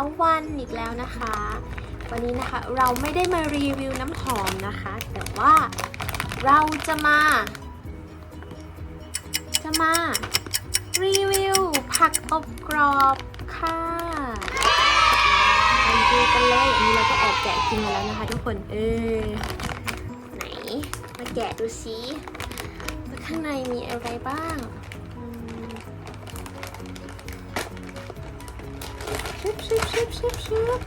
ะวันอีกแล้วนะคะ วันนี้นะคะเราไม่ได้มารีวิวน้ำหอมนะคะ แต่ว่าเราจะมา จะมา รีวิวผักอบกรอบค่ะไปดูกันเลยอันนี้เราก็แอบแกะกินมาแล้วนะคะทุกคนเออไหน มาแกะดูซิว่าข้างในมีอะไรบ้าง ชุบชุบชุบชุบชุบ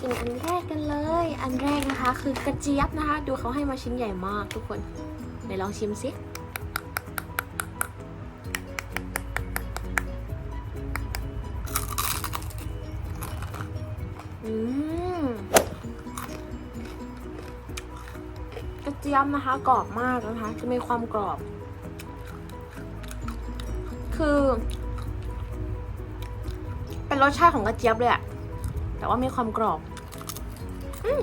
กินอันแรกกันเลย อันแรกนะคะ คือกระเจี๊ยบนะคะ ดูเขาให้มาชิ้นใหญ่มากทุกคนไหนลองชิมซิอืมกระเจี๊ยบนะคะกรอบมากนะคะ จะมีความกรอบ คือ เป็นรสชาติของกระเจี๊ยบเลยอะแต่ว่ามีความกรอบ อืม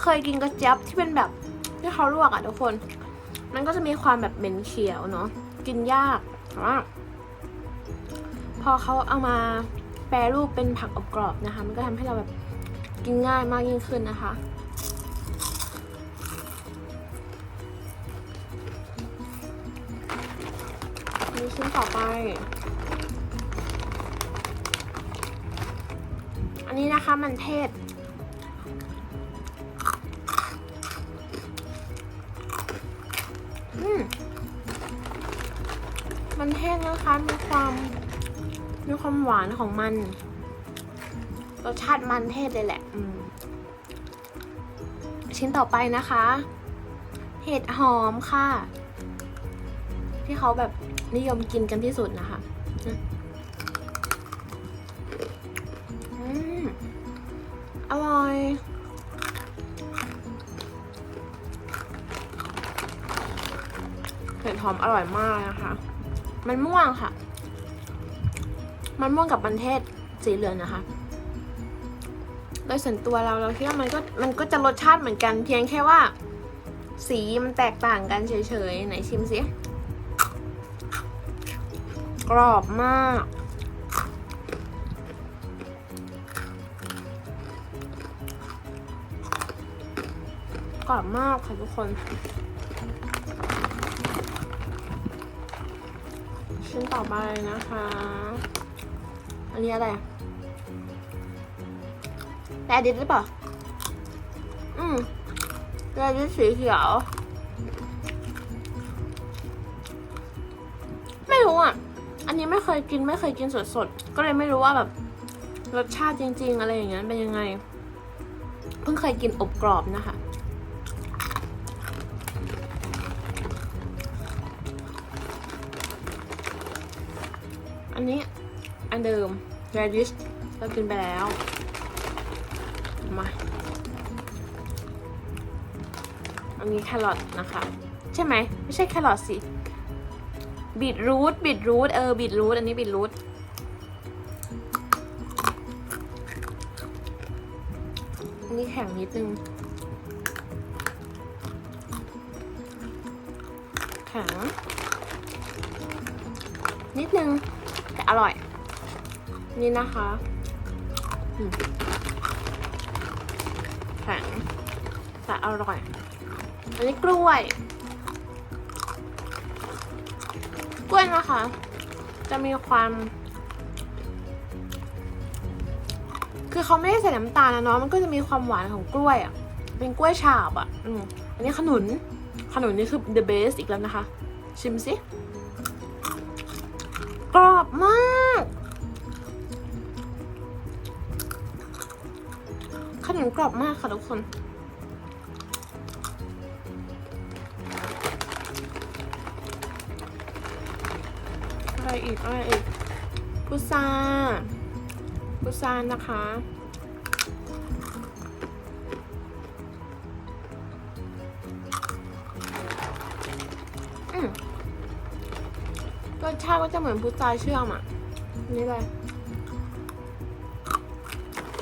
เคยกินกระเจี๊ยบที่เป็นแบบที่เขาลวกอะทุกคน มันก็จะมีความแบบเหม็นเขียวเนาะ กินยากแต่ว่า พอเขาเอามาแปรรูปเป็นผักอบกรอบนะคะ มันก็ทำให้เราแบบกินง่ายมากยิ่งขึ้นนะคะนี่ชิ้นต่อไป อันนี้นะคะมันเทศ มันเทศนะคะ มีความมีความหวานของมัน รสชาติมันเทศเลยแหละ อืม ชิ้นต่อไปนะคะ เห็ดหอมค่ะ ที่เขาแบบนิยมกินกันที่สุดนะคะอืมอร่อยเห็ดหอมอร่อยมากนะคะ มันม่วงค่ะ มันม่วงกับมันเทศสีเหลืองนะคะ โดยส่วนตัวเราเราคิดว่ามันก็มันก็จะรสชาติเหมือนกัน เพียงแค่ว่า สีมันแตกต่างกันเฉยๆ ไหนชิมสิกรอบมาก กรอบมากค่ะทุกคน ชิ้นต่อไปนะคะ อันนี้อะไรแรดิสหรือเปล่า อืมแรดิสสีเขียว ไม่รู้อะ อันนี้ไม่เคยกินไม่เคยกินสดๆ ก็เลยไม่รู้ว่าแบบรสชาติจริง ๆ อะไรอย่างเงี้ยเป็นยังไง เพิ่งเคยกินอบกรอบนะคะ อันนี้อันเดิม radish เรากินไปแล้ว มา อันนี้แครอทนะคะ ใช่ไหม ไม่ใช่แครอทสิบีทรูทบีทรูทเออบีทรูทอันนี้บีทรูทอันนี้แข็งนิดนึง แข็งนิดนึง แต่อร่อย นี่นะคะแข็งแต่อร่อย อันนี้กล้วย กล้วยนะคะ จะมีความ คือเขาไม่ได้ใส่น้ำตาลนะเนาะมันก็จะมีความหวานของกล้วยอะ่ะ เป็นกล้วยฉาบอะ่ะ อืมอันนี้ขนุน ขนุนนี่คือ the best อีกแล้วนะคะ ชิมสิ กรอบมาก ขนมกรอบมากค่ะทุกคนอะไรอีกอะไรอีกพุซาพุซานะคะ สชาติก็จะเหมือนพุทราเชื่อมอะ นี่เลย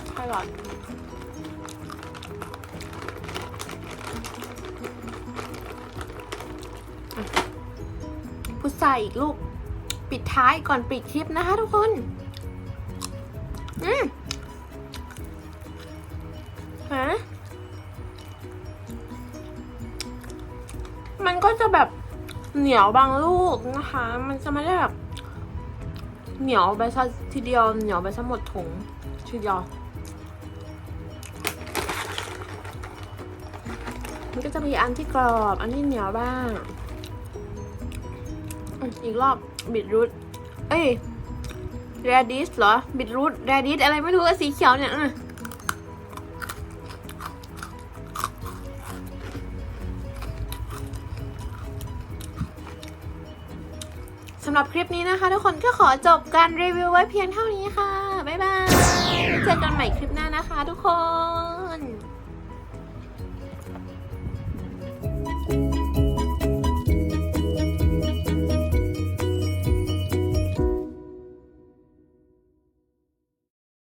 ใช่หรอทอะพุทราอีกลูก ปิดท้ายก่อนปิดคลิปนะคะทุกคน อืมฮะมันก็จะแบบ เหนียวบางลูกนะคะ มันจะไม่ได้แบบ เหนียวไปซะทีเดียวเหนียวไปซะหมดถุงทีเดียวมันก็จะมีอันที่กรอบ อันที่เหนียวบ้าง อีกรอบบิดรูทเอ้ยแรดิสเหรอบิดรูทแรดิสอะไรไม่รู้สีเขียวเนี่ย สำหรับคลิปนี้นะคะ ทุกคนก็ขอจบการรีวิวไว้เพียงเท่านี้ค่ะ บ๊ายบาย เจอกันใหม่คลิปหน้านะคะทุกคน